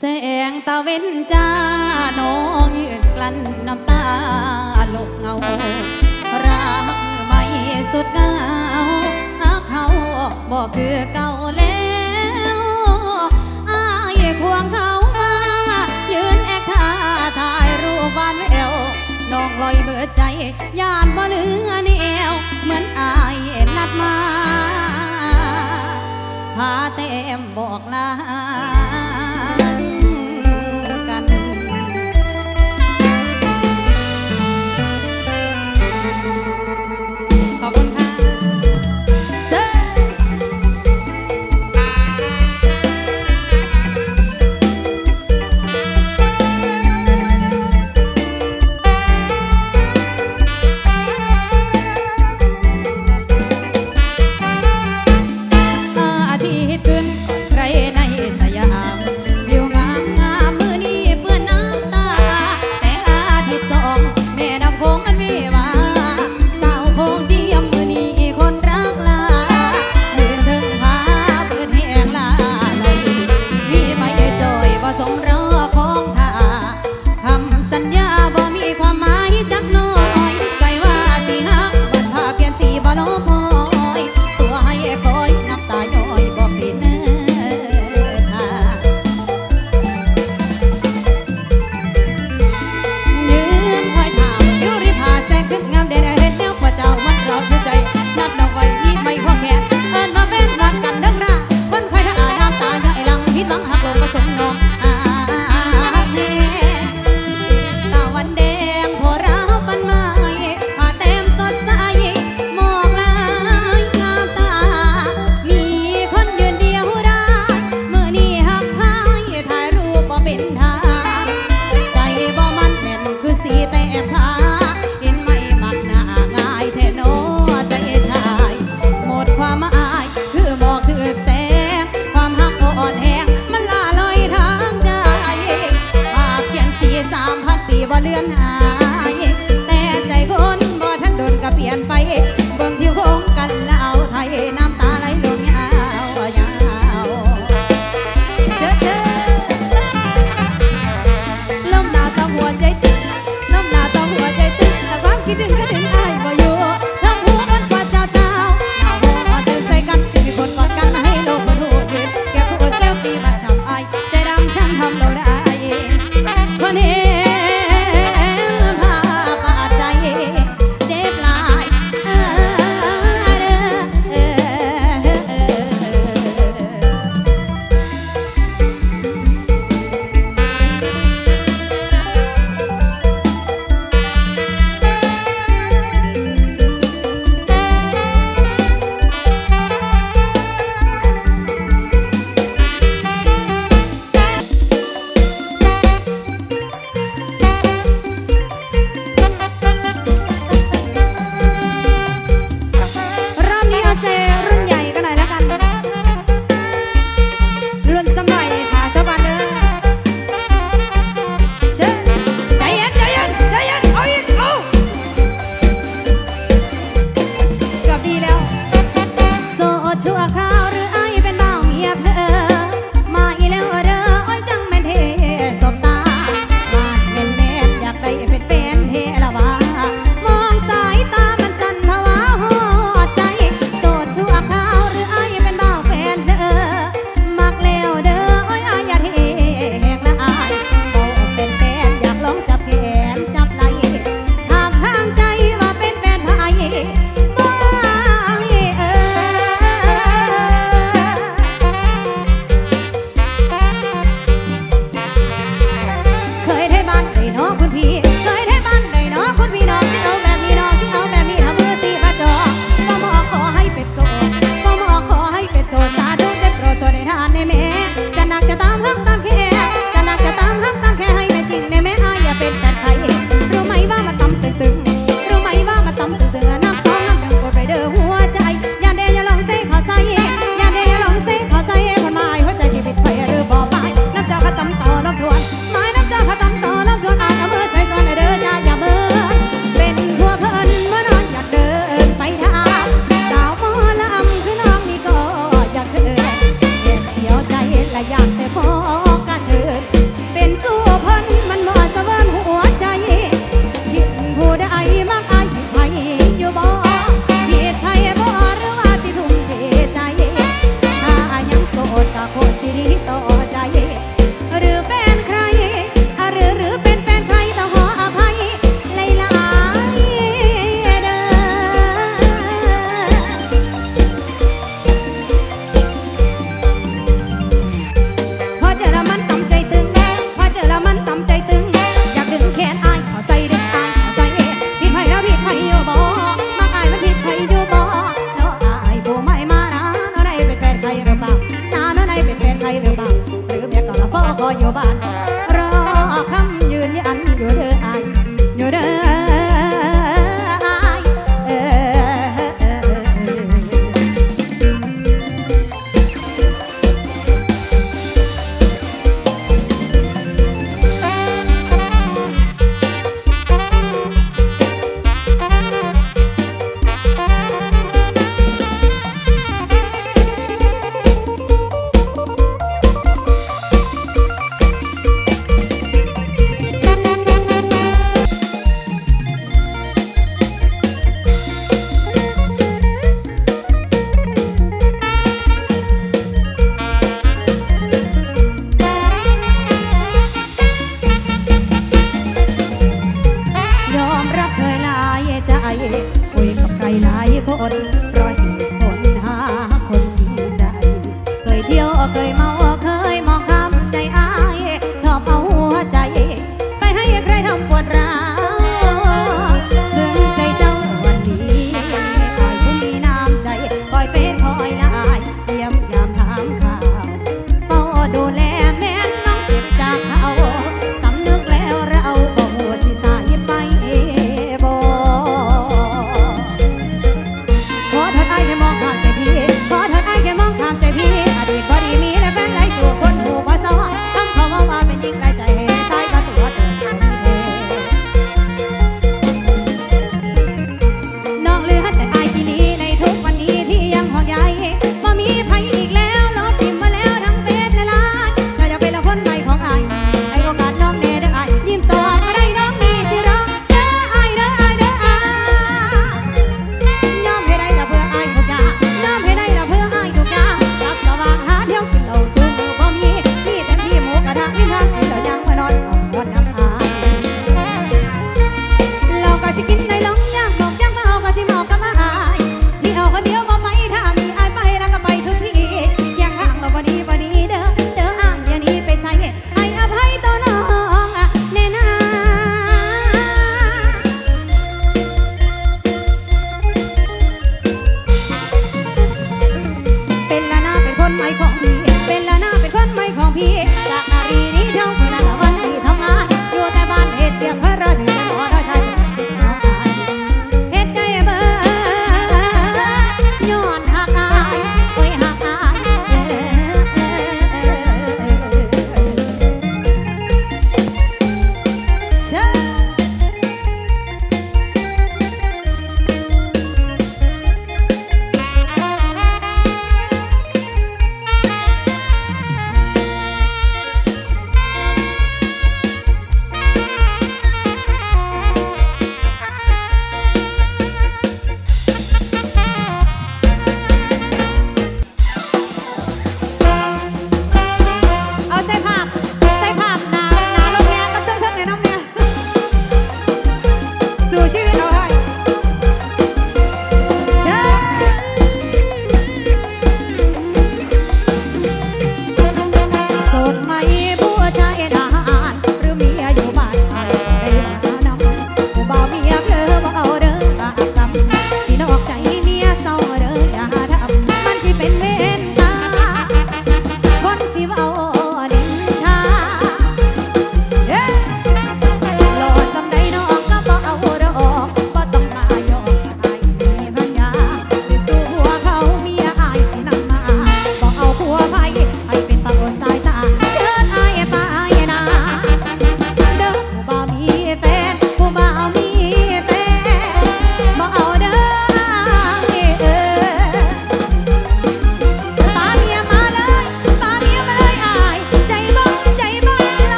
แสงตะเว้นจ้าน้องยืนกลั้นน้ำตาหลกเงา รักไม่สุดเงาหากเขาบอกคือเก่าแล้วอายควงเขามายืนแอคท่าถ่ายรูปวานเอวน้องลอยเบื่อใจยานบ่เหลือนี่แอวเหมือนอายนัดมาพาเต็มบอกลา แต่ใจคนบ่ทันโดนกระเปลี่ยนไป เบิ่งที่โค้งกันแล้วเอาไทยน้ำตาไหลลงยาวดถึงก็ถึงอาย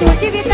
สู่ชีวิต